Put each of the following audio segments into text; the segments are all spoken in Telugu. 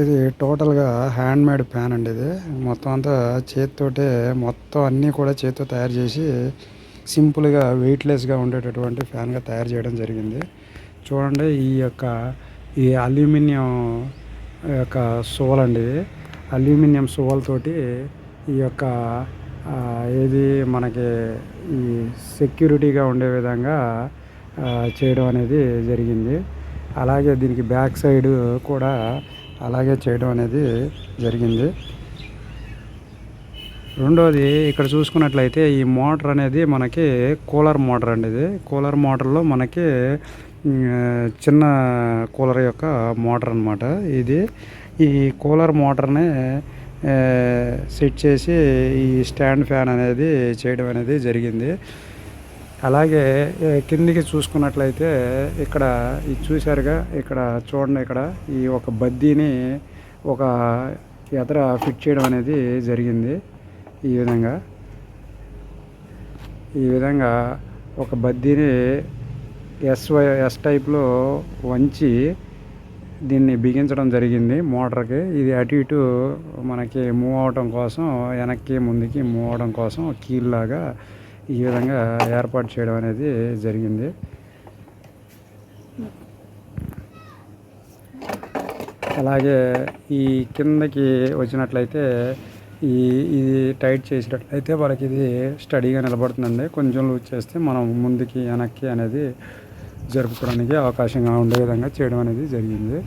ఇది టోటల్గా హ్యాండ్ మేడ్ ఫ్యాన్ అండి ఇది. మొత్తం అంతా చేతితోటే మొత్తం అన్నీ కూడా చేతితో తయారు చేసి సింపుల్గా వెయిట్లెస్గా ఉండేటటువంటి ఫ్యాన్గా తయారు చేయడం జరిగింది. చూడండి ఈ యొక్క ఈ అల్యూమినియం యొక్క సోల్ అండి ఇది. అల్యూమినియం సోల్తోటి ఈ యొక్క ఏది మనకి ఈ సెక్యూరిటీగా ఉండే విధంగా చేయడం అనేది జరిగింది. అలాగే దీనికి బ్యాక్ సైడ్ కూడా అలాగే చేయడం అనేది జరిగింది. రెండోది ఇక్కడ చూసుకున్నట్లయితే ఈ మోటార్ అనేది మనకి కూలర్ మోటార్ అండి ఇది. కూలర్ మోటార్లో మనకి చిన్న కూలర్ యొక్క మోటార్ అనమాట ఇది. ఈ కూలర్ మోటార్ని సెట్ చేసి ఈ స్టాండ్ ఫ్యాన్ అనేది చేయడం అనేది జరిగింది. అలాగే కిందికి చూసుకున్నట్లయితే ఇక్కడ ఇది చూశారుగా ఇక్కడ చూడండి ఇక్కడ ఈ ఒక బద్దీని ఒక ఎదర ఫిట్ చేయడం అనేది జరిగింది. ఈ విధంగా ఈ విధంగా ఒక బద్దీని ఎస్ వై ఎస్ టైప్లో వంచి దీన్ని బిగించడం జరిగింది మోటార్కి. ఇది అటు ఇటు మనకి మూవ్ అవడం కోసం వెనక్కి ముందుకి మూవ్ అవడం కోసం కీల్లాగా ఈ విధంగా ఏర్పాటు చేయడం అనేది జరిగింది. అలాగే ఈ కిందకి వచ్చినట్లయితే ఈ ఇది టైట్ చేసినట్లయితే మనకి ఇది స్టడీగా నిలబడుతుందండి. కొంచెం లూజ్ చేస్తే మనం ముందుకి వెనక్కి అనేది జరుపుకోవడానికి అవకాశంగా ఉండే విధంగా చేయడం అనేది జరిగింది.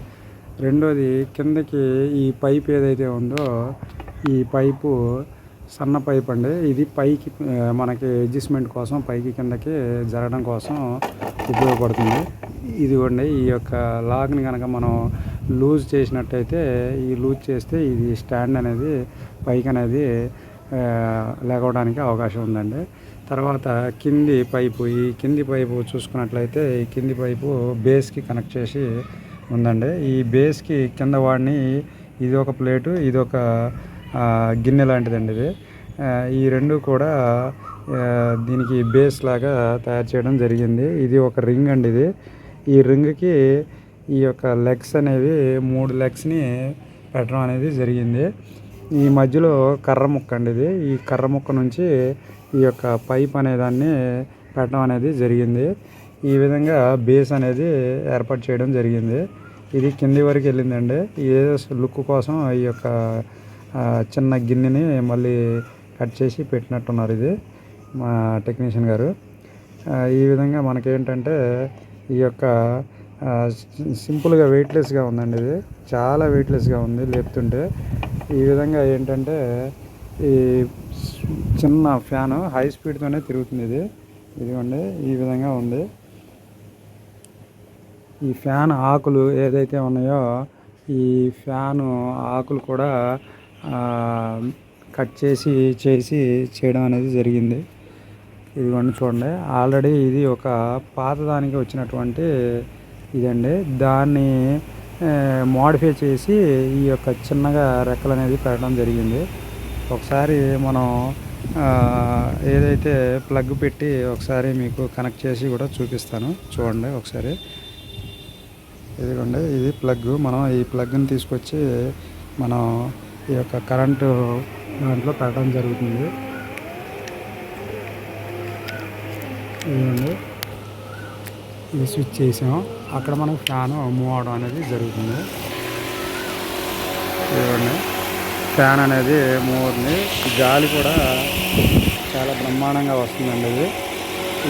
రెండోది కిందకి ఈ పైప్ ఏదైతే ఉందో ఈ పైపు సన్న పైప్ అండి. ఇది పైకి మనకి అడ్జస్ట్మెంట్ కోసం పైకి కిందకి జరగడం కోసం ఉపయోగపడుతుంది. ఇదిగోండి ఈ యొక్క లాగ్ని కనుక మనం లూజ్ చేసినట్టయితే ఈ లూజ్ చేస్తే ఇది స్టాండ్ అనేది పైకి అనేది లేకపోవడానికి అవకాశం ఉందండి. తర్వాత కింది పైపు ఈ కింది పైపు చూసుకున్నట్లయితే ఈ కింది పైపు బేస్కి కనెక్ట్ చేసి ఉందండి. ఈ బేస్కి కింద వాడిని ఇది ఒక ప్లేటు ఇది ఒక గిన్నె లాంటిదండి ఇది. ఈ రెండు కూడా దీనికి బేస్ లాగా తయారు చేయడం జరిగింది. ఇది ఒక రింగ్ అండి ఇది. ఈ రింగ్కి ఈ యొక్క లెగ్స్ అనేవి మూడు లెగ్స్ని పెట్టడం అనేది జరిగింది. ఈ మధ్యలో కర్ర ముక్క అండి ఇది. ఈ కర్ర ముక్క నుంచి ఈ యొక్క పైప్ అనే దాన్ని పెట్టడం అనేది జరిగింది. ఈ విధంగా బేస్ అనేది ఏర్పాటు చేయడం జరిగింది. ఇది కింది వరకు వెళ్ళిందండి. ఏ లుక్ కోసం ఈ యొక్క చిన్న గిన్నెని మళ్ళీ కట్ చేసి పెట్టినట్టున్నారు ఇది మా టెక్నీషియన్ గారు. ఈ విధంగా మనకేంటంటే ఈ యొక్క సింపుల్గా వెయిట్లెస్గా ఉందండి ఇది. చాలా వెయిట్లెస్గా ఉంది లేపుతుంటే. ఈ విధంగా ఏంటంటే ఈ చిన్న ఫ్యాను హై స్పీడ్తోనే తిరుగుతుంది ఇది. ఇదిగోండి ఈ విధంగా ఉంది. ఈ ఫ్యాన్ ఆకులు ఏదైతే ఉన్నాయో ఈ ఫ్యాను ఆకులు కూడా కట్ చేసి చేసి చేయడం అనేది జరిగింది. ఇదిగోండి చూడండి. ఆల్రెడీ ఇది ఒక పాతదానికి వచ్చినటువంటి ఇదండి. దాన్ని మోడిఫై చేసి ఈ యొక్క చిన్నగా రెక్కలు అనేది పెట్టడం జరిగింది. ఒకసారి మనం ఏదైతే ప్లగ్ పెట్టి ఒకసారి మీకు కనెక్ట్ చేసి కూడా చూపిస్తాను. చూడండి ఒకసారి. ఇదిగోండి ఇది ప్లగ్ మనం ఈ ప్లగ్ని తీసుకొచ్చి మనం ఈ యొక్క కరెంటు దాంట్లో పెట్టడం జరుగుతుంది. ఇదిగోండి. ఇది స్విచ్ చేసాం. అక్కడ మనం ఫ్యాన్ మూవ్ అవడం అనేది జరుగుతుంది. ఇదిగోండి. ఫ్యాన్ అనేది మూవ్ అవుతుంది. గాలి కూడా చాలా బ్రహ్మాండంగా వస్తుందండి ఇది.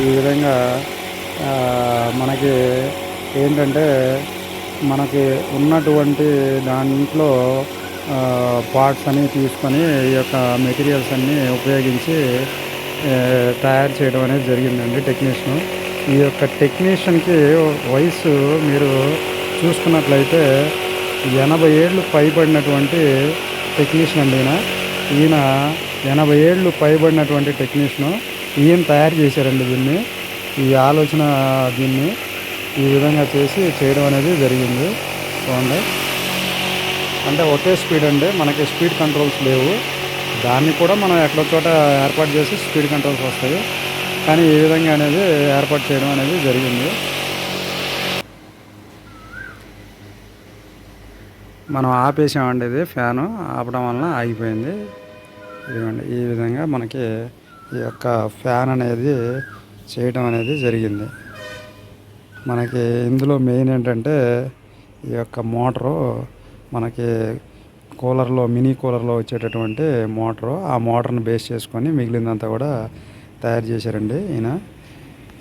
ఈ విధంగా మనకి ఏంటంటే మనకి ఉన్నటువంటి దాంట్లో పార్ట్స్ అన్ని తీసుకొని ఈ యొక్క మెటీరియల్స్ అన్నీ ఉపయోగించి తయారు చేయడం అనేది జరిగిందండి టెక్నీషియన్ ఈ యొక్క టెక్నీషియన్కి వయసు మీరు చూసుకున్నట్లయితే ఎనభై ఏళ్ళు పైబడినటువంటి టెక్నీషియన్ అండి ఈయన. ఈయన ఎనభై ఏళ్ళు పైబడినటువంటి టెక్నీషియన్ ఈయన తయారు చేశారండి దీన్ని. ఈ ఆలోచన దీన్ని ఈ విధంగా చేసి చేయడం అనేది జరిగింది. చూడండి అంటే ఒకే స్పీడ్ అండి మనకి స్పీడ్ కంట్రోల్స్ లేవు. దాన్ని కూడా మనం ఎక్కడో చోట ఏర్పాటు చేసి స్పీడ్ కంట్రోల్స్ వస్తాయి. కానీ ఈ విధంగా అనేది ఏర్పాటు చేయడం అనేది జరిగింది. మనం ఆపేసామండి ఇది ఫ్యాను ఆపడం వలన ఆగిపోయింది. ఇదిగోండి ఈ విధంగా మనకి ఈ యొక్క ఫ్యాన్ అనేది చేయటం అనేది జరిగింది. మనకి ఇందులో మెయిన్ ఏంటంటే ఈ యొక్క మోటరు మనకి కూలర్లో మినీ కూలర్లో వచ్చేటటువంటి మోటరు. ఆ మోటార్ని బేస్ చేసుకొని మిగిలిందంతా కూడా తయారు చేశారండి ఈయన.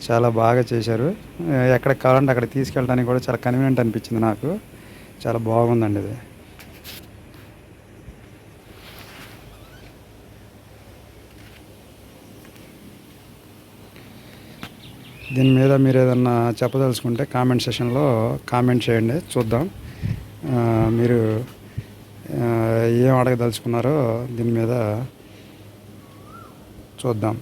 చాలా బాగా చేశారు. ఎక్కడికి కావాలంటే అక్కడ తీసుకెళ్ళడానికి కూడా చాలా కన్వీనియంట్ అనిపించింది నాకు. చాలా బాగుందండి ఇది. దీని మీద మీరు ఏదన్నా చెప్పదలుచుకుంటే కామెంట్ సెషన్లో కామెంట్ చేయండి. చూద్దాం. మీరు ఏం అడగదలుచుకున్నారో దీని మీద చూద్దాం.